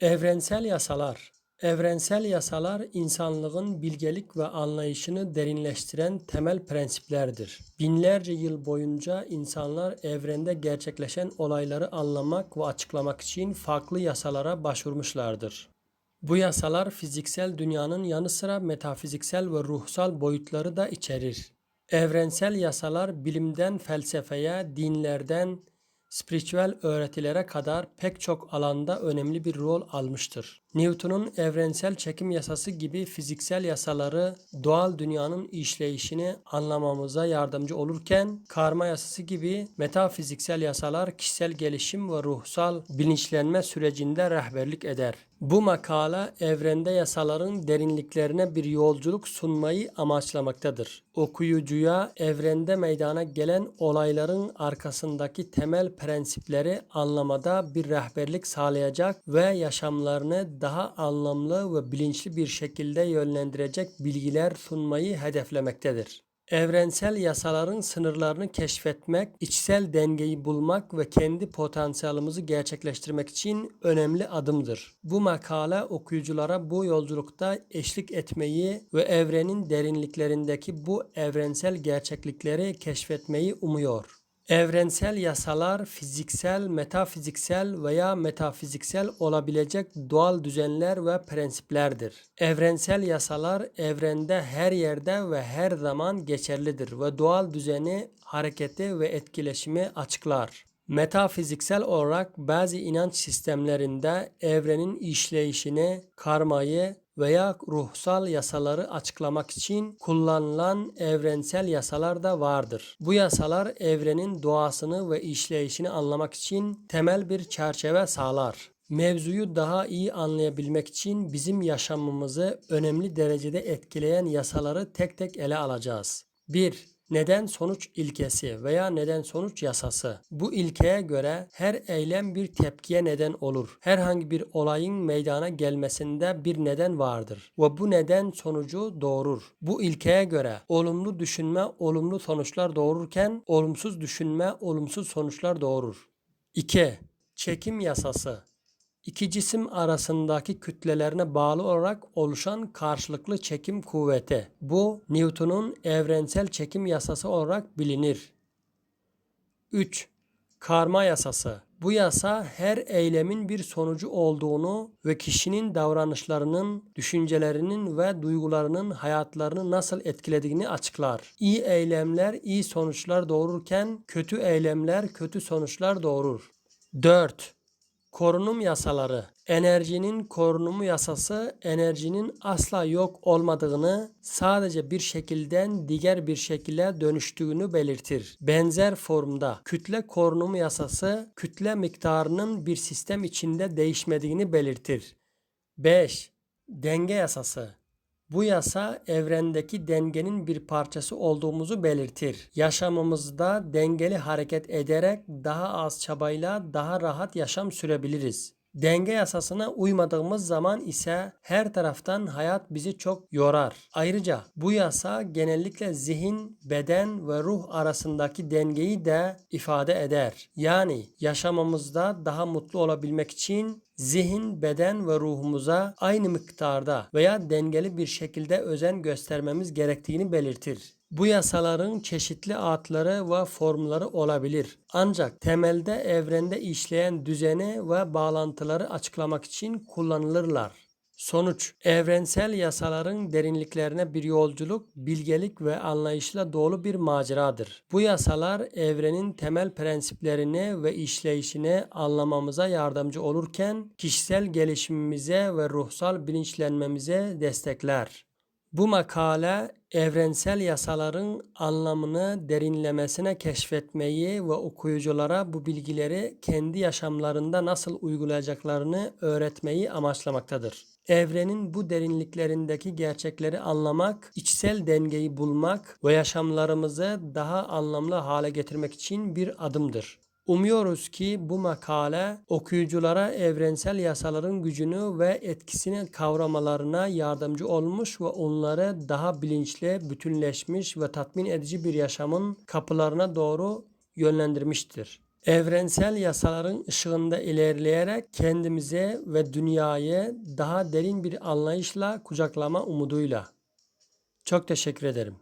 Evrensel yasalar Evrensel yasalar insanlığın bilgelik ve anlayışını derinleştiren temel prensiplerdir. Binlerce yıl boyunca insanlar evrende gerçekleşen olayları anlamak ve açıklamak için farklı yasalara başvurmuşlardır. Bu yasalar fiziksel dünyanın yanı sıra metafiziksel ve ruhsal boyutları da içerir. Evrensel yasalar bilimden felsefeye, dinlerden spiritüel öğretilere kadar pek çok alanda önemli bir rol almıştır. Newton'un evrensel çekim yasası gibi fiziksel yasaları doğal dünyanın işleyişini anlamamıza yardımcı olurken karma yasası gibi metafiziksel yasalar kişisel gelişim ve ruhsal bilinçlenme sürecinde rehberlik eder. Bu makale evrende yasaların derinliklerine bir yolculuk sunmayı amaçlamaktadır. Okuyucuya evrende meydana gelen olayların arkasındaki temel prensipleri anlamada bir rehberlik sağlayacak ve yaşamlarını daha anlamlı ve bilinçli bir şekilde yönlendirecek bilgiler sunmayı hedeflemektedir. Evrensel yasaların sınırlarını keşfetmek, içsel dengeyi bulmak ve kendi potansiyelimizi gerçekleştirmek için önemli adımdır. Bu makale okuyuculara bu yolculukta eşlik etmeyi ve evrenin derinliklerindeki bu evrensel gerçeklikleri keşfetmeyi umuyor. Evrensel yasalar fiziksel, metafiziksel veya metafiziksel olabilecek doğal düzenler ve prensiplerdir. Evrensel yasalar evrende her yerde ve her zaman geçerlidir ve doğal düzeni, hareketi ve etkileşimi açıklar. Metafiziksel olarak bazı inanç sistemlerinde evrenin işleyişini, karmayı veya ruhsal yasaları açıklamak için kullanılan evrensel yasalar da vardır. Bu yasalar evrenin doğasını ve işleyişini anlamak için temel bir çerçeve sağlar. Mevzuyu daha iyi anlayabilmek için bizim yaşamımızı önemli derecede etkileyen yasaları tek tek ele alacağız. 1. Neden sonuç ilkesi veya neden sonuç yasası. Bu ilkeye göre her eylem bir tepkiye neden olur. Herhangi bir olayın meydana gelmesinde bir neden vardır ve bu neden sonucu doğurur. Bu ilkeye göre olumlu düşünme olumlu sonuçlar doğururken olumsuz düşünme olumsuz sonuçlar doğurur. 2. Çekim yasası İki cisim arasındaki kütlelerine bağlı olarak oluşan karşılıklı çekim kuvveti. Bu Newton'un evrensel çekim yasası olarak bilinir. 3. Karma yasası. Bu yasa her eylemin bir sonucu olduğunu ve kişinin davranışlarının, düşüncelerinin ve duygularının hayatlarını nasıl etkilediğini açıklar. İyi eylemler iyi sonuçlar doğururken kötü eylemler kötü sonuçlar doğurur. 4. Korunum yasaları. Enerjinin korunumu yasası enerjinin asla yok olmadığını, sadece bir şekilden diğer bir şekilde dönüştüğünü belirtir. Benzer formda kütle korunumu yasası kütle miktarının bir sistem içinde değişmediğini belirtir. 5. Denge yasası. Bu yasa evrendeki dengenin bir parçası olduğumuzu belirtir. Yaşamımızda dengeli hareket ederek daha az çabayla daha rahat yaşam sürebiliriz. Denge yasasına uymadığımız zaman ise her taraftan hayat bizi çok yorar. Ayrıca bu yasa genellikle zihin, beden ve ruh arasındaki dengeyi de ifade eder. Yani yaşamımızda daha mutlu olabilmek için zihin, beden ve ruhumuza aynı miktarda veya dengeli bir şekilde özen göstermemiz gerektiğini belirtir. Bu yasaların çeşitli adları ve formları olabilir. Ancak temelde evrende işleyen düzeni ve bağlantıları açıklamak için kullanılırlar. Sonuç, evrensel yasaların derinliklerine bir yolculuk, bilgelik ve anlayışla dolu bir maceradır. Bu yasalar evrenin temel prensiplerini ve işleyişini anlamamıza yardımcı olurken kişisel gelişimimize ve ruhsal bilinçlenmemize destekler. Bu makale evrensel yasaların anlamını derinlemesine keşfetmeyi ve okuyuculara bu bilgileri kendi yaşamlarında nasıl uygulayacaklarını öğretmeyi amaçlamaktadır. Evrenin bu derinliklerindeki gerçekleri anlamak, içsel dengeyi bulmak ve yaşamlarımızı daha anlamlı hale getirmek için bir adımdır. Umuyoruz ki bu makale okuyuculara evrensel yasaların gücünü ve etkisini kavramalarına yardımcı olmuş ve onları daha bilinçli, bütünleşmiş ve tatmin edici bir yaşamın kapılarına doğru yönlendirmiştir. Evrensel yasaların ışığında ilerleyerek kendimize ve dünyayı daha derin bir anlayışla kucaklama umuduyla. Çok teşekkür ederim.